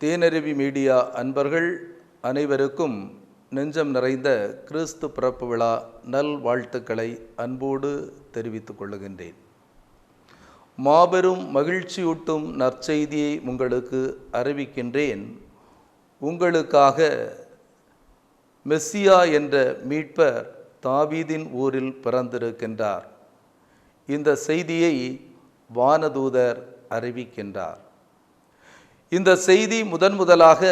தேனருவி media அன்பர்கள் அனைவருக்கும் நெஞ்சம் நிறைந்த கிறிஸ்து பிறப்பு விழா நல் வாழ்த்துக்களை அன்போடு தெரிவித்துக் கொள்ளுகின்றேன். மாபெரும் மகிழ்ச்சியூட்டும் நற்செய்தியை உங்களுக்கு அறிவிக்கின்றேன். உங்களுக்காக மெஸ்ஸியா என்ற மீட்பர் தாவீதின் ஊரில் பிறந்திருக்கின்றார். இந்த செய்தியை வானதூதர் அறிவிக்கின்றார். இந்த செய்தி முதன் முதலாக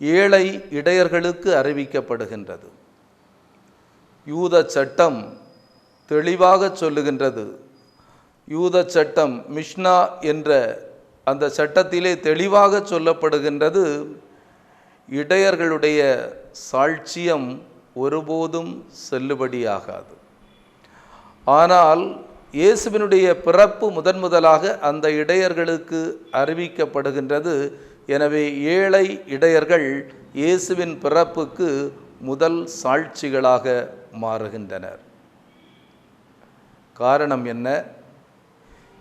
ஏழை இடையர்களுக்கு அறிவிக்கப்படுகின்றது. யூத சட்டம் தெளிவாக சொல்லுகின்றது. யூத சட்டம் மிஷ்னா என்ற அந்த சட்டத்திலே தெளிவாக சொல்லப்படுகின்றது. இடையர்களுடைய சாட்சியம் ஒருபோதும் செல்லுபடியாகாது. ஆனால் இயேசுவினுடைய பிறப்பு முதன் முதலாக அந்த இடையர்களுக்கு அறிவிக்கப்படுகின்றது. எனவே ஏழை இடையர்கள் இயேசுவின் பிறப்புக்கு முதல் சாட்சிகளாக மாறுகின்றனர். காரணம் என்ன?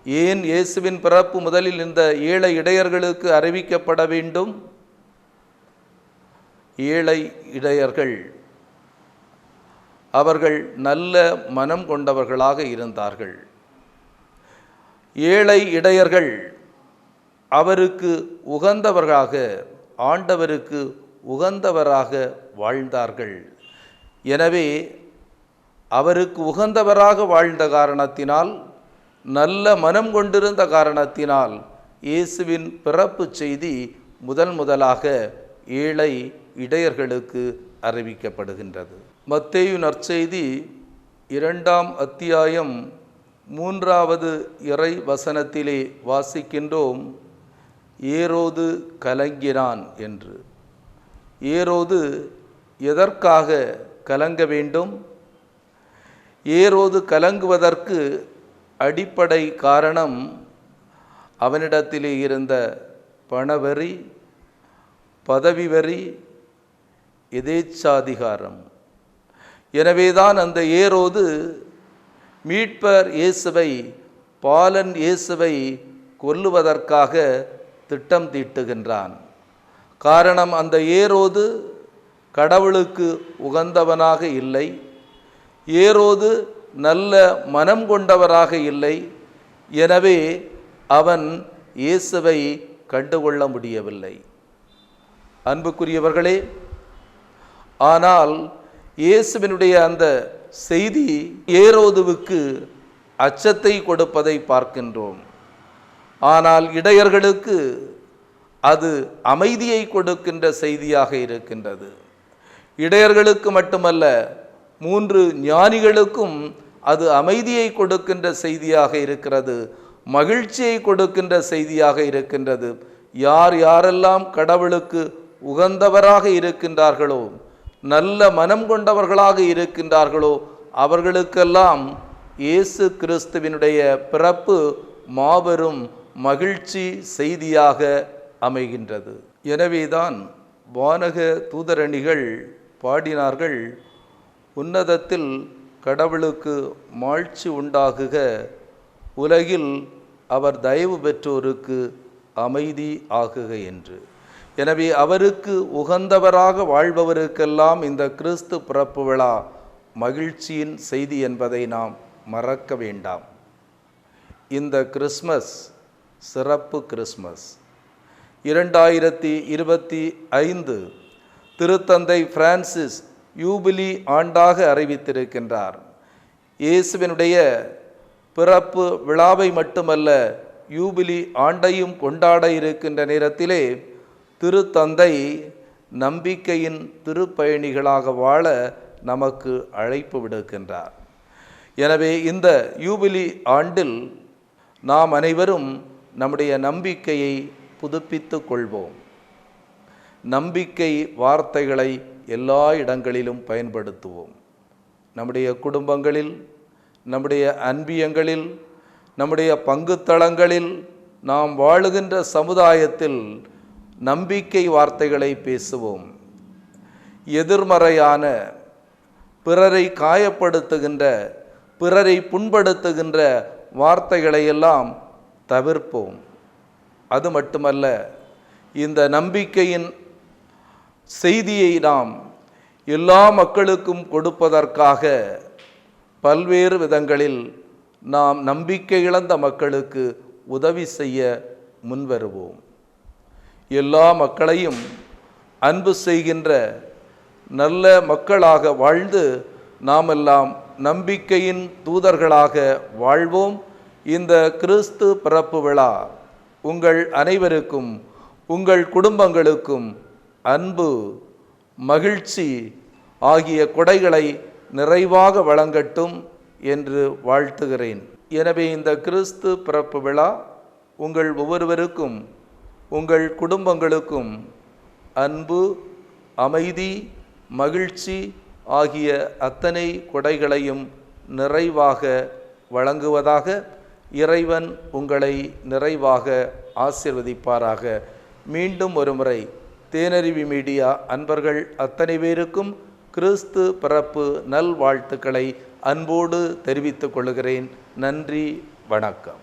ஏன் இயேசுவின் பிறப்பு முதலில் இந்த ஏழை இடையர்களுக்கு அறிவிக்கப்பட வேண்டும்? ஏழை இடையர்கள் அவர்கள் நல்ல மனம் கொண்டவர்களாக இருந்தார்கள். ஏழை இடையர்கள் அவருக்கு உகந்தவராக ஆண்டவருக்கு உகந்தவராக வாழ்ந்தார்கள். எனவே அவருக்கு உகந்தவராக வாழ்ந்த காரணத்தினால் நல்ல மனம் கொண்டிருந்த காரணத்தினால் இயேசுவின் பிறப்பு செய்தி முதல் முதலாக ஏழை இடையர்களுக்கு அறிவிக்கப்படுகின்றது. மத்தேயு நற்செய்தி இரண்டாம் அத்தியாயம் மூன்றாவது இறை வசனத்திலே வாசிக்கின்றோம் ஏரோது கலங்கினான் என்று. ஏரோது எதற்காக கலங்க வேண்டும்? ஏரோது கலங்குவதற்கு அடிப்படை காரணம் அவனிடத்திலே இருந்த பணவரி பதவி வரி எதேச்சாதிகாரம். எனவேதான் அந்த ஏரோது மீட்பர் இயேசுவை பாலன் இயேசுவை கொல்லுவதற்காக திட்டம் தீட்டுகின்றான். காரணம் அந்த ஏரோது கடவுளுக்கு உகந்தவனாக இல்லை. ஏரோது நல்ல மனம் கொண்டவராக இல்லை. எனவே அவன் இயேசுவை கண்டுகொள்ள முடியவில்லை. அன்புக்குரியவர்களே ஆனால் இயேசுவினுடைய அந்த செய்தி ஏரோதுவுக்கு அச்சத்தை கொடுப்பதை பார்க்கின்றோம். ஆனால் இடையர்களுக்கு அது அமைதியை கொடுக்கின்ற செய்தியாக இருக்கின்றது. இடையர்களுக்கு மட்டுமல்ல மூன்று ஞானிகளுக்கும் அது அமைதியை கொடுக்கின்ற செய்தியாக இருக்கிறது மகிழ்ச்சியை கொடுக்கின்ற செய்தியாக இருக்கின்றது. யார் யாரெல்லாம் கடவுளுக்கு உகந்தவராக இருக்கின்றார்களோ நல்ல மனம் கொண்டவர்களாக இருக்கின்றார்களோ அவர்களுக்கெல்லாம் இயேசு கிறிஸ்துவினுடைய பிறப்பு மாபெரும் மகிழ்ச்சி செய்தியாக அமைகின்றது. எனவேதான் வானக தூதரணிகள் பாடினார்கள் உன்னதத்தில் கடவுளுக்கு மாழ்ச்சி உண்டாகுக உலகில் அவர் தயவு பெற்றோருக்கு அமைதி ஆகுக என்று. எனவே அவருக்கு உகந்தவராக வாழ்பவருக்கெல்லாம் இந்த கிறிஸ்து பிறப்பு விழா மகிழ்ச்சியின் செய்தி என்பதை நாம் மறக்க வேண்டாம். இந்த கிறிஸ்மஸ் சிறப்பு கிறிஸ்மஸ். இரண்டாயிரத்தி இருபத்தி ஐந்து திருத்தந்தை பிரான்சிஸ் யூபிலி ஆண்டாக அறிவித்திருக்கின்றார். இயேசுவினுடைய பிறப்பு விழாவை மட்டுமல்ல யூபிலி ஆண்டையும் கொண்டாட இருக்கின்ற நேரத்திலே திருத்தந்தை நம்பிக்கையின் திருப்பயணிகளாக வாழ நமக்கு அழைப்பு விடுக்கின்றார். எனவே இந்த யூபிலி ஆண்டில் நாம் அனைவரும் நம்முடைய நம்பிக்கையை புதுப்பித்து கொள்வோம். நம்பிக்கை வார்த்தைகளை எல்லா இடங்களிலும் பயன்படுத்துவோம். நம்முடைய குடும்பங்களில் நம்முடைய அன்பியங்களில் நம்முடைய பங்குத்தளங்களில் நாம் வாழுகின்ற சமுதாயத்தில் நம்பிக்கை வார்த்தைகளை பேசுவோம். எதிர்மறையான பிறரை காயப்படுத்துகின்ற பிறரை புண்படுத்துகின்ற வார்த்தைகளை எல்லாம் தவிர்ப்போம். அது மட்டுமல்ல இந்த நம்பிக்கையின் செய்தியை நாம் எல்லா மக்களுக்கும் கொடுப்பதற்காக பல்வேறு விதங்களில் நாம் நம்பிக்கை இழந்த மக்களுக்கு உதவி செய்ய முன்வருவோம். எல்லா மக்களையும் அன்பு செய்கின்ற நல்ல மக்களாக வாழ்ந்து நாமெல்லாம் நம்பிக்கையின் தூதர்களாக வாழ்வோம். இந்த கிறிஸ்து பிறப்பு விழா உங்கள் அனைவருக்கும் உங்கள் குடும்பங்களுக்கும் அன்பு மகிழ்ச்சி ஆகிய கொடைகளை நிறைவாக வழங்கட்டும் என்று வாழ்த்துகிறேன். எனவே இந்த கிறிஸ்து பிறப்பு விழா உங்கள் ஒவ்வொருவருக்கும் உங்கள் குடும்பங்களுக்கும் அன்பு அமைதி மகிழ்ச்சி ஆகிய அத்தனை கொடைகளையும் நிறைவாக வழங்குவதாக இறைவன் உங்களை நிறைவாக ஆசிர்வதிப்பாராக. மீண்டும் ஒருமுறை தேனருவி மீடியா அன்பர்கள் அத்தனை பேருக்கும் கிறிஸ்து பிறப்பு நல்வாழ்த்துக்களை அன்போடு தெரிவித்துக் கொள்கிறேன். நன்றி வணக்கம்.